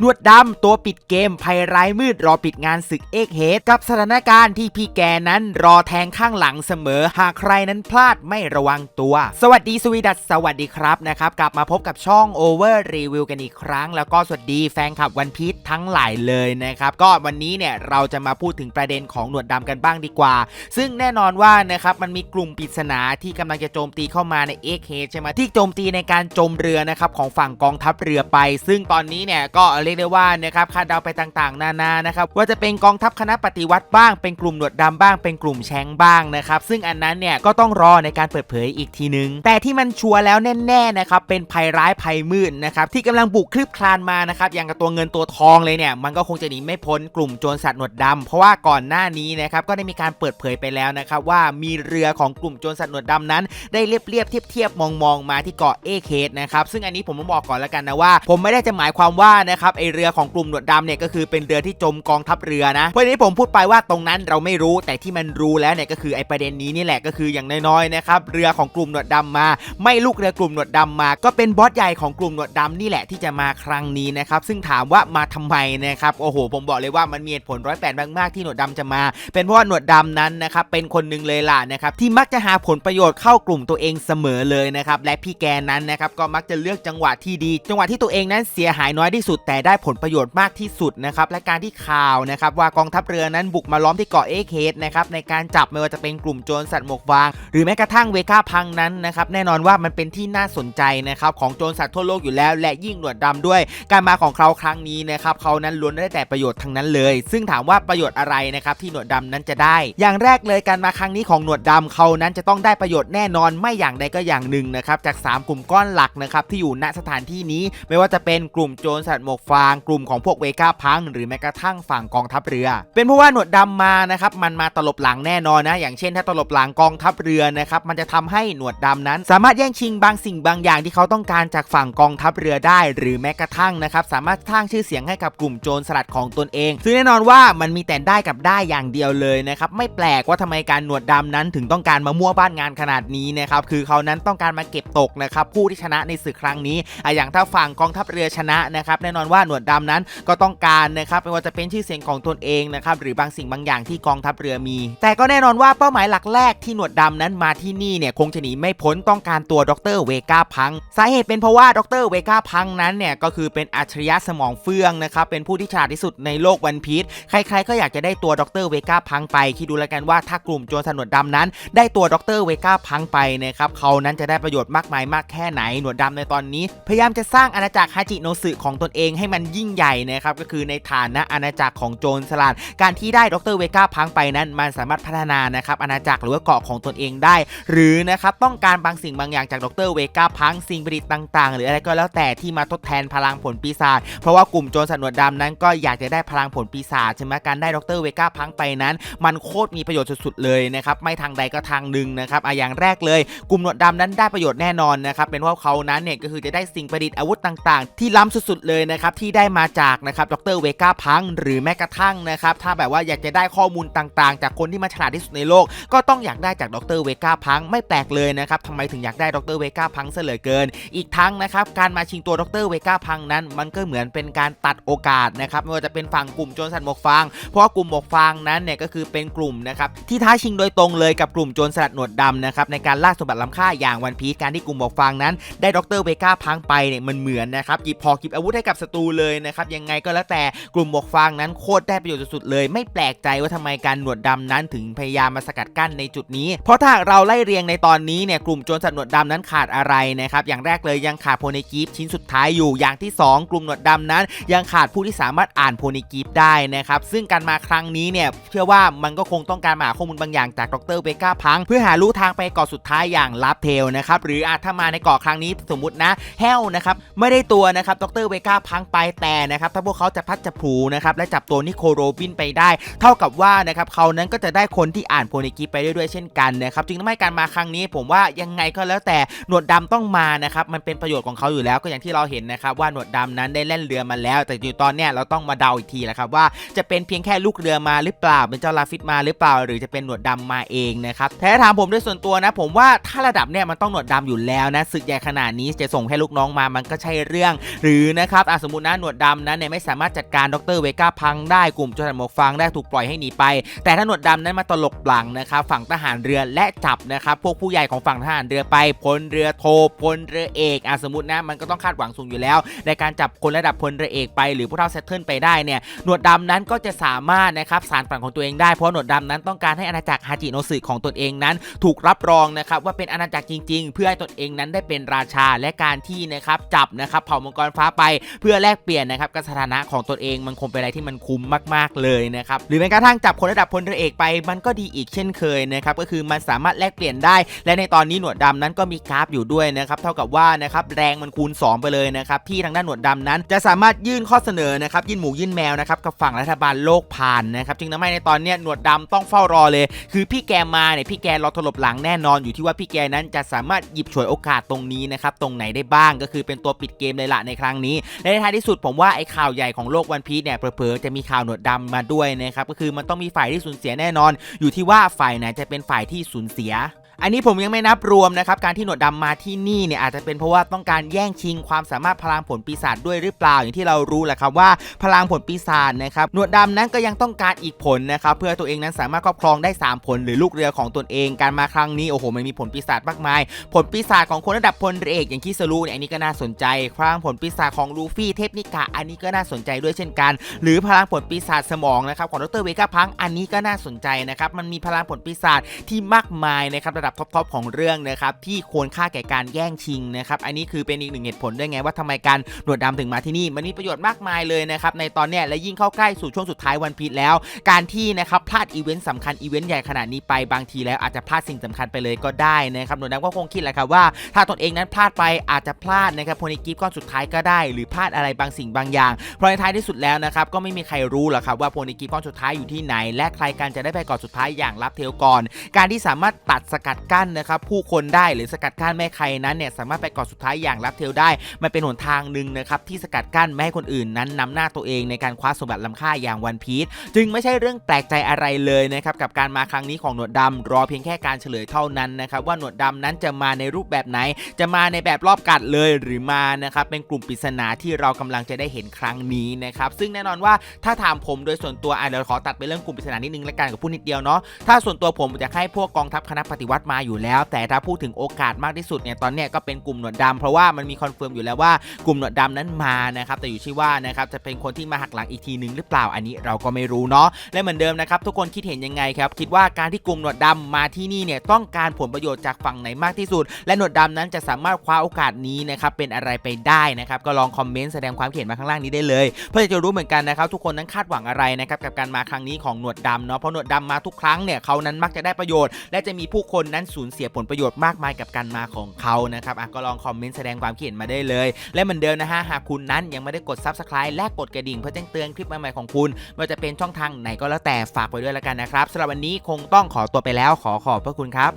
หนวดดำตัวปิดเกมภัยร้ายมืดรอปิดงานศึกเอกเฮดกับสถานการณ์ที่พี่แกนั้นรอแทงข้างหลังเสมอ หากใครนั้นพลาดไม่ระวังตัว สวัสดีสวีดัสสวัสดีครับนะครับ กลับมาพบกับช่อง Over Review กันอีกครั้ง แล้วก็สวัสดีแฟนคลับวันพีชทั้งหลายเลยนะครับ ก็วันนี้เนี่ยเราจะมาพูดถึงประเด็นของหนวดดำกันบ้างดีกว่า ซึ่งแน่นอนว่านะครับมันมีกลุ่มปริศนาที่กำลังจะโจมตีเข้ามาในเอกเฮดใช่ไหมที่โจมตีในการจมเรือนะครับของฝั่งกองทัพเรือไป ซึ่งตอนนี้เนี่ยก็เรียกได้ว่านะครับคาดเดาไปต่างๆ นานานะครับว่าจะเป็นกองทัพคณะปฏิวัติบ้าง เป็นกลุ่มหนวดดำบ้าง เป็นกลุ่มแชงบ้างนะครับซึ่งอันนั้นเนี่ยก็ต้องรอในการเปิดเผยอีกทีนึง แต่ที่มันชัวร์แล้วแน่ๆนะครับเป็นภัยร้ายภัยมืดนะครับที่กำลังบุกคลืบคลานมานะครับอย่างกับตัวเงินตัวทองเลยเนี่ยมันก็คงจะหนีไม่พ้นกลุ่มโจรสัตว์หนวดดำเพราะว่าก่อนหน้านี้นะครับก็ได้มีการเปิดเผยไปแล้วนะครับว่ามีเรือของกลุ่มโจรสัตว์หนวดดำนั้น ได้เรียบเรียบเทียบเทียบมองมองมาที่เกาะเอเคสนะครับซึ่งอันนี้ผมต้องบอกก่อนแล้วกันนะว่า ผมไม่ได้จะหมายความว่านะครับไอเรือของกลุ่มหนวดดำเนี่ยก็คือเป็นเรือที่จมกองทัพเรือนะเพราะนี้ผมพูดไปว่าตรงนั้นเราไม่รู้แต่ที่มันรู้แล้วเนี่ยก็คือไอประเด็นนี้นี่แหละก็คืออย่างน้อยๆนะครับเรือของกลุ่มหนวดดำมา ไม่ลูกเรือกลุ่มหนวดดำมา ก็เป็นบอสใหญ่ของกลุ่มหนวดดำนี่แหละที่จะมาครั้งนี้นะครับซึ่งถามว่ามาทำไมนะครับโอ้โห ผมบอกเลยว่ามันมีเหตุผลร้อยแปดมากๆที่หนวดดำจะมา เป็นเพราะว่าหนวดดำนั้นนะครับเป็นคนหนึ่งเลยล่ะนะครับที่มักจะหาผลประโยชน์เข้ากลุ่มตัวเองเสมอเลยนะครับและพี่แกนั้นนะครับก็มักจะเลือกจังหวะที่ดี จังหวะที่ตัวเองนั้นเสียหายน้อยที่สุดแต่ได้ผลประโยชน์มากที่สุดนะครับและการที่ข่าวนะครับว่ากองทัพเรือนั้นบุกมาล้อมที่เกาะเอเคสนะครับในการจับไม่ว่าจะเป็นกลุ่มโจรสัตว์หมวกฟาง หรือแม้กระทั่งเวก้าพังนั้นนะครับแน่นอนว่ามันเป็นที่น่าสนใจนะครับของโจรสัตว์ทั่วโลกอยู่แล้ว และยิ่งหนวดดำด้วย การมาของเขาครั้งนี้นะครับเขานั้นล้วนได้แต่ประโยชน์ทั้งนั้นเลย ซึ่งถามว่าประโยชน์อะไรนะครับที่หนวดดำนั้นจะได้ อย่างแรกเลยการมาครั้งนี้ของหนวดดำเขานั้นจะต้องได้ประโยชน์แน่นอนไม่อย่างใดก็อย่างหนึ่งนะครับจาก 3 กลุ่มก้อนหลักนะครับที่อยู่ณสถานที่นี้ไม่ว่าจะเป็นกลุ่มโจรสัตว์หมวกฟางกลุ่มของพวกเวก้าพังหรือแม้กระทั่งฝั่งกองทัพเรือ เป็นเพราะว่าหนวดดำมานะครับมันมาตลบหลังแน่นอนนะ อย่างเช่น ถ้าตลบหลังกองทัพเรือนะครับมันจะทำให้หนวดดำนั้น สามารถแย่งชิงบางสิ่งบางอย่างที่เขาต้องการจากฝั่งกองทัพเรือได้ หรือแม้กระทั่งนะครับสามารถสร้างชื่อเสียงให้กับกลุ่มโจรสลัดของตนเอง ซึ่งแน่นอนว่ามันมีแต่ได้กับได้อย่างเดียวเลยนะครับไม่แปลกว่าทำไมการหนวดดำนั้นถึงต้องการมามั่วบ้านงานขนาดนี้นะครับคือเขานั้นต้องการมาเก็บตกนะครับผู้ที่ชนะในศึกครั้งนี้อะอย่างถ้าฝั่งกองทัพเรือชนะนะครับแน่นอนว่าหนวดดำนั้นก็ต้องการนะครับไม่ว่าจะเป็นชื่อเสียงของตนเองนะครับหรือบางสิ่งบางอย่างที่กองทัพเรือมี แต่ก็แน่นอนว่าเป้าหมายหลักแรกที่หนวดดำนั้นมาที่นี่เนี่ยคงจะหนีไม่พ้นต้องการตัวดรเวก้าพัง สาเหตุเป็นเพราะว่าดรเวก้าพังนั้นเนี่ยก็คือเป็นอัจฉริยะสมองเฟื่องนะครับเป็นผู้ที่ฉลาดที่สุดในโลกวันพีชใครๆก็อยากจะได้ตัวดรเวก้าพังไปคิดดูแล้วกันว่าถ้ากลุ่มโจรสนวดดำนั้น ได้ตัวดรเวก้าพังไปนะครับเขานั้นจะได้ประโยชน์มากมายมากแค่ไหนหนวดดำในตอนนี้ พยายามจะสร้างอาณาจักรฮาจิโนสึของตนเองให้มันยิ่งใหญ่นะครับก็คือในฐานะอาณาจักรของโจรสลัด การที่ได้ดรเวก้าพังไปนั้น มันสามารถพัฒนานะครับอาณาจักรหรือว่าเกาะของตนเองได้ หรือนะครับต้องการบางสิ่งบางอย่างจากดรเวก้าพังสิ่งประดิษฐ์ต่าง ๆ หรืออะไรก็แล้วแต่ที่มาทดแทนพลังผลปีศาจเพราะว่ากลุ่มโจรสนวดดำนั้นก็อยากจะได้พลังผลปีศาจใช่ไหมการได้ดรเวก้าพังไปนั้น มันโคตรมีประโยชน์สุดๆเลยนะครับไม่ทางใดก็ทางหนึ่งนะครับอะอย่างแรกเลย กลุ่มหนวดดำนั้นได้ประโยชน์แน่นอนนะครับเป็นเพราะเขานั้นเนี่ยก็คือจะได้สิ่งประดิษฐ์อาวุธต่าง ๆ ที่ล้ำสุดๆเลยนะครับทที่ได้มาจากนะครับดรเวก้าพังหรือแม้กระทั่งนะครับถ้าแบบว่าอยากจะได้ข้อมูลต่างๆ จากคนที่มาฉลาดที่สุดในโลก ก็ต้องอยากได้จากดรเวก้าพังไม่แปลกเลยนะครับทำไมถึงอยากได้ดรเวก้าพังเสหลือเกิน อีกทั้งนะครับการมาชิงตัวดรเวก้าพังนั้น มันก็เหมือนเป็นการตัดโอกาสนะครับไม่ว่าจะเป็นฝั่งกลุ่มโจรสัตว์หมวกฟาง เพราะกลุ่มหมวกฟางนั้นเนี่ยก็คือเป็นกลุ่มนะครับที่ท้าชิงโดยตรงเลยกับกลุ่มโจรสลัดหนวดดำนะครับในการล่าสมบัติล้ำค่าอย่างวันพีชการที่กลุ่มหมวกฟางนั้น ได้ดรเวก้าพังไปเนี่ยมันเหมือนนะครับหยิบพอกิบอาวุธให้กับศัตรูเลยนะครับยังไงก็แล้วแต่กลุ่มหมวกฟางนั้นโคตรได้ประโยชน์สุดๆเลย ไม่แปลกใจว่าทำไมการหนวดดำนั้นถึงพยายามมาสกัดกั้นในจุดนี้ เพราะถ้าเราไล่เรียงในตอนนี้เนี่ยกลุ่มโจรสัตว์หนวดดำนั้นขาดอะไรนะครับอย่างแรกเลยยังขาดโพนิกีฟชิ้นสุดท้ายอยู่อย่างที่ 2 กลุ่มหนวดดำนั้น ยังขาดผู้ที่สามารถอ่านโพนิกีฟได้นะครับซึ่งการมาครั้งนี้เนี่ยเชื่อว่ามันก็คงต้องการมาหาข้อมูลบางอย่างจากดรเวก้าพัง เพื่อหาลู่ทางไปเกาะสุดท้ายอย่างลับเทลนะครับหรืออาจถ้ามาในเกาะครั้งนี้สมมตินะแฮวนะครับไม่ได้ตัวนะครับดรเวก้าพังไปแต่นะครับถ้าพวกเขาจะพัดจะผูนะครับและจับตัวนิโคโรบินไปได้ เท่ากับว่านะครับเขานั้นก็จะได้คนที่อ่านโพนิกีฟไปด้วยเช่นกันนะครับจึงทำให้การมาครั้งนี้ ผมว่ายังไงก็แล้วแต่หนวดดำต้องมานะครับมันเป็นประโยชน์ของเขาอยู่แล้วก็อย่างที่เราเห็นนะครับว่าหนวดดำนั้นได้เล่นเรือมาแล้ว แต่อยู่ตอนเนี้ยเราต้องมาเดาอีกทีแหละครับว่าจะเป็นเพียงแค่ลูกเรือมาหรือเปล่าเป็นเจ้าลาฟิตมาหรือเปล่า หรือจะเป็นหนวดดำมาเองนะครับแต่ถ้าถามผมด้วยส่วนตัวนะ ผมว่าถ้าระดับเนี่ยมันต้องหนวดดำอยู่แล้วนะศึกใหญ่ขนาดนี้จะส่งแค่ลูกน้องมามันก็ใช่เรื่อง หรือนะครับอสมมตินะหนวดดำนั้นเนี่ยไม่สามารถจัดการดรเวก้าพังได้กลุ่มโจรหมวกฟางได้ถูกปล่อยให้หนีไป แต่ถ้าหนวดดำนั้นมาตลบหลังนะครับฝั่งทหารเรือและจับนะครับพวกผู้ใหญ่ของฝั่งทหารเรือไปพลเรือโทพลเรือเอกอะสมมตินะมันก็ต้องคาดหวังสูงอยู่แล้ว ในการจับคนระดับพลเรือเอกไปหรือผู้เท่าเซตเทิลไปได้เนี่ยหนวดดำนั้นก็จะสามารถนะครับสารฝันของตัวเองได้เพราะหนวดดำนั้นต้องการให้อาณาจักรฮาจิโนสึของตนเองนั้น ถูกรับรองนะครับว่าเป็นอาณาจักรจริง ๆ เพื่อให้ตนเองนั้นได้เป็นราชาและการที่นะครับจับนะครับเผ่ามังกรฟ้าไป เพื่อแลกเปลี่ยนนะครับกับสถานะของตนเองมันคงเป็นอะไรที่มันคุ้มมากๆเลยนะครับหรือแม้กระทั่งจับคนระดับพลเรือเอกไปมันก็ดีอีกเช่นเคยนะครับก็คือมันสามารถแลกเปลี่ยนได้ และในตอนนี้หนวดดำนั้นก็มีกราฟอยู่ด้วยนะครับเท่ากับว่านะครับแรงมันคูณ 2 ไปเลยนะครับที่ทางด้านหนวดดำนั้น จะสามารถยื่นข้อเสนอนะครับยื่นหมูยื่นแมวนะครับกับฝั่งรัฐบาลโลกผ่านนะครับจึงทำให้ในตอนนี้หนวดดำต้องเฝ้ารอเลย คือพี่แกมาเนี่ยพี่แกรอถลบหลังแน่นอนอยู่ที่ว่าพี่แกนั้นจะสามารถหยิบฉวยโอกาสตรงนี้นะครับตรงไหนได้บ้างก็คือเป็นตัวปิดเกมเลยละในครั้งนี้และในท้ายที่สุดผมว่าไอ้ข่าวใหญ่ของโลกวันพีซเนี่ยเผลอๆจะมีข่าวหนวดดำมาด้วยนะครับก็คือมันต้องมีฝ่ายที่สูญเสียแน่นอน อยู่ที่ว่าฝ่ายไหนจะเป็นฝ่ายที่สูญเสีย อันนี้ผมยังไม่นับรวมนะครับการที่หนวดดำมาที่นี่เนี่ยอาจจะเป็นเพราะว่าต้องการแย่งชิงความสามารถพลังผลปีศาจด้วยหรือเปล่าอย่างที่เรารู้แหละครับว่าพลังผลปีศาจนะครับหนวดดำนั้นก็ยังต้องการอีกผลนะครับเพื่อตัวเองนั้นสามารถครอบครองได้ 3 ผลหรือลูกเรือของตนเองการมาครั้งนี้โอ้โหมันมีผลปีศาจมากมาย ผลปีศาจของคนระดับพลเรือเอกอย่างคิสรูเนี่ยอันนี้ก็น่าสนใจพลังผลปีศาจของลูฟี่เทพนิกะอันนี้ก็น่าสนใจด้วยเช่นกัน หรือพลังผลปีศาจสมองนะครับของดรเวก้าพังอันนี้ก็น่าสนใจนะครับมันมีพลังผลปีศาจที่มากมายนะครับดับท็อปๆของเรื่องนะครับที่ควรค่าแก่การแย่งชิงนะครับอันนี้คือเป็นอีกหนึ่งเหตุผลด้วยไงว่าทำไมการหนวดดำถึงมาที่นี่มันมีประโยชน์มากมายเลยนะครับในตอนเนี้ยและยิ่งเข้าใกล้สู่ช่วงสุดท้ายวันพีชแล้ว การที่นะครับพลาดอีเวนต์สำคัญอีเวนต์ใหญ่ขนาดนี้ไปบางทีแล้วอาจจะพลาดสิ่งสำคัญไปเลยก็ได้นะครับหนวดดำก็คงคิดแหละครับว่า ถ้าตนเองนั้นพลาดไปอาจจะพลาดนะครับโพนิกิฟก้อนสุดท้ายก็ได้ หรือพลาดอะไรบางสิ่งบางอย่างเพราะในท้ายที่สุดแล้วนะครับก็ไม่มีใครรู้หรอกครับว่าโพนิกิฟก้อนสุดท้ายอยู่ที่ไหน และใครกันจะได้ไปก่อนสุดท้ายอย่างลับเทลก่อน การที่สามารถตัดสกัดกั้นนะครับผู้คนได้หรือสกัดกั้นไม่ใครนั้นเนี่ยสามารถไปก่อนสุดท้ายอย่างลับเทลได้ มันเป็นหนทางหนึ่งนะครับที่สกัดกั้นไม่ให้คนอื่นนั้นนำหน้าตัวเองในการคว้าสมบัติล้ำค่าอย่างวันพีชจึงไม่ใช่เรื่องแปลกใจอะไรเลยนะครับกับการมาครั้งนี้ของหนวดดำรอเพียงแค่การเฉลยเท่านั้นนะครับว่าหนวดดำนั้นจะมาในรูปแบบไหน จะมาในแบบรอบกัดเลยหรือมานะครับเป็นกลุ่มปริศนาที่เรากำลังจะได้เห็นครั้งนี้นะครับซึ่งแน่นอนว่าถ้าถามผมโดยส่วนตัวอะเดี๋ยวขอตัดไปเรื่องกลุ่มปริศนานิดนึงละกันกับพูดนิดเดียวเนาะถ้าส่วนตัวผมอยากให้พวกกองทัพคณะปฏิวัติมาอยู่แล้ว แต่ถ้าพูดถึงโอกาสมากที่สุดเนี่ยตอนเนี้ยก็เป็นกลุ่มหนวดดำเพราะว่ามันมีคอนเฟิร์มอยู่แล้วว่ากลุ่มหนวดดำนั้นมานะครับแต่อยู่ที่ว่านะครับจะเป็นคนที่มาหักหลังอีกทีหนึ่งหรือเปล่าอันนี้เราก็ไม่รู้เนาะและเหมือนเดิมนะครับทุกคนคิดเห็นยังไงครับคิดว่าการที่กลุ่มหนวดดำมาที่นี่เนี่ยต้องการผลประโยชน์จากฝั่งไหนมากที่สุด และหนวดดำนั้นจะสามารถคว้าโอกาสนี้นะครับเป็นอะไรไปได้นะครับก็ลองคอมเมนต์แสดงความคิดเห็นมาข้างล่างนี้ได้เลยเพื่อจะรู้เหมือนกันนะครับทุกคนนั้นคาดหวังอะไรนะครับกับการมาครั้งนี้ของหนวดดำเนาะเพราะหนวดดำมาทุกครั้งเนี่ยเขานั้นมักจะได้ประโยชน์ และจะมีผู้คนนั้นสูญเสียผลประโยชน์มากมายกับการมาของเขานะครับอะก็ลองคอมเมนต์แสดงความคิดเห็นมาได้เลย และเหมือนเดิมนะฮะหากคุณนั้นยังไม่ได้กด s u b สไครต์และกดกระดิ่งเพื่อแจ้งเตือนคลิปใหม่ๆของคุณไม่ว่าจะเป็นช่องทางไหนก็แล้วแต่ฝากไว้ด้วยแล้วกันนะครับสำหรับวันนี้คงต้องขอตัวไปแล้วขอขอบพระคุณครับ